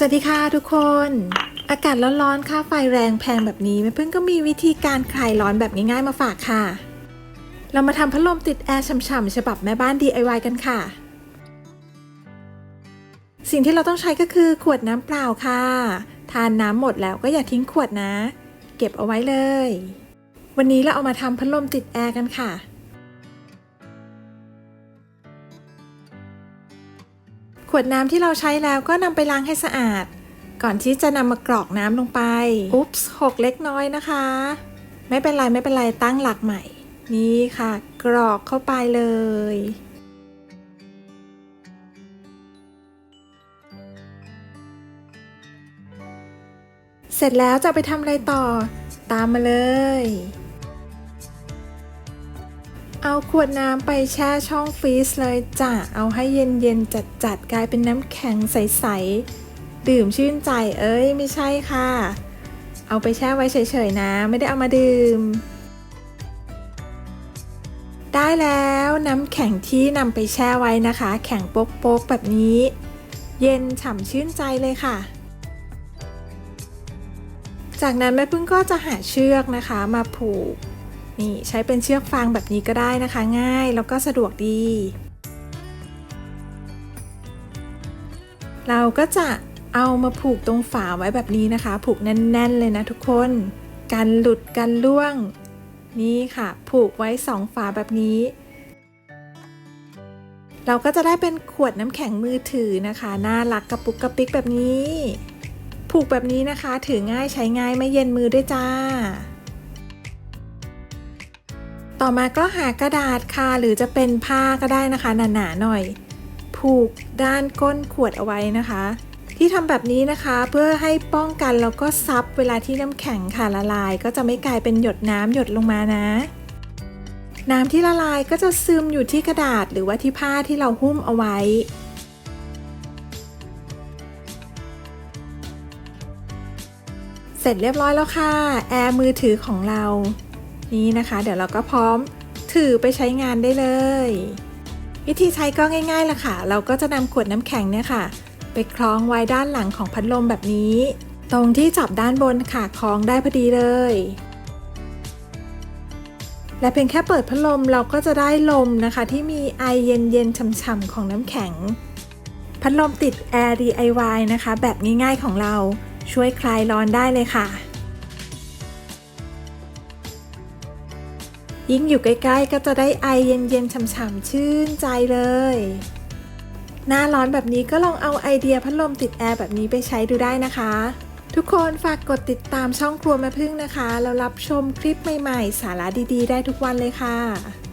สวัสดีค่ะทุกคน อากาศร้อนๆ ค่าไฟแรงแพงแบบนี้แม่พึ่งก็มีวิธีการคลายร้อนแบบง่ายๆมาฝากค่ะ เรามาทำพัดลมติดแอร์ฉ่ำๆฉบับแม่บ้าน DIY กันค่ะ สิ่งที่เราต้องใช้ก็คือขวดน้ำเปล่าค่ะ ทานน้ำหมดแล้วก็อย่าทิ้งขวดนะ เก็บเอาไว้เลย วันนี้เราเอามาทำพัดลมติดแอร์กันค่ะ ขวดน้ำที่เราใช้แล้วก็นำไปล้างให้สะอาด ก่อนที่จะนำมากรอกน้ำลงไป อุ๊ปส์หกเล็กน้อยนะคะ ไม่เป็นไรไม่เป็นไรตั้งหลักใหม่ นี่ค่ะ กรอกเข้าไปเลยเสร็จแล้วจะเอาไปทำอะไรต่อ ตามมาเลย เอาขวดน้ำไปแช่ช่องฟรีซเลยจ้ะ เอาให้เย็นๆ จัดๆ กลายเป็นน้ำแข็งใสๆ ดื่มชื่นใจเอ้ยไม่ใช่ค่ะ เอาไปแช่ไว้เฉยๆนะ ไม่ได้เอามาดื่ม ได้แล้วน้ำแข็งที่นำไปแช่ไว้นะคะ แข็งโป๊กๆ แบบนี้ เย็นฉ่ำชื่นใจเลยค่ะ จากนั้นแม่พึ่งก็จะหาเชือกนะคะมาผูก นี่ใช้เป็นเชือกฟางแบบนี้ก็ได้นะคะ ง่ายแล้วก็สะดวกดี เราก็จะเอามาผูกตรงฝาไว้แบบนี้นะคะ ผูกแน่น ๆ เลยนะทุกคนกันหลุดกันล่วง นี่ค่ะ ผูกไว้สองฝาแบบนี้ เราก็จะได้เป็นขวดน้ำแข็งมือถือนะคะน่ารักกระปุกกระปิกแบบนี้ ผูกแบบนี้นะคะ ถือง่ายใช้ง่ายไม่เย็นมือด้วยจ้า ต่อมาก็หากระดาษค่ะหรือจะเป็นผ้าก็ได้นะคะหนาๆหน่อย ผูกด้านก้นขวดเอาไว้นะคะ ที่ทำแบบนี้นะคะเพื่อให้ป้องกันแล้วก็ซับเวลาที่น้ำแข็งค่ะละลาย ก็จะไม่กลายเป็นหยดน้ำหยดลงมานะ น้ำที่ละลายก็จะซึมอยู่ที่กระดาษหรือว่าที่ผ้าที่เราหุ้มเอาไว้เสร็จเรียบร้อยแล้วค่ะ แอร์มือถือของเรา นี่นะคะ เดี๋ยวเราก็พร้อมถือไปใช้งานได้เลย วิธีใช้ก็ง่ายๆละค่ะ เราก็จะนำขวดน้ำแข็งเนี่ยค่ะ ไปคล้องไว้ด้านหลังของพัดลมแบบนี้ ตรงที่จับด้านบนค่ะคล้องได้พอดีเลย และเพียงแค่เปิดพัดลมเราก็จะได้ลมนะคะ ที่มีไอเย็นๆฉ่ำๆของน้ำแข็ง พัดลมติด Air DIY นะคะ แบบง่ายๆของเราช่วยคลายร้อนได้เลยค่ะ ยิ่งอยู่ใกล้ ๆ ก็จะได้ไอเย็นๆฉ่ำๆชื่นใจเลย หน้าร้อนแบบนี้ก็ลองเอาไอเดียพัดลมติดแอร์แบบนี้ไปใช้ดูได้นะคะ ทุกคนฝากกดติดตามช่องครัวแม่พึ่งนะคะ แล้วรับชมคลิปใหม่ๆ สาระดีๆ ได้ทุกวันเลยค่ะ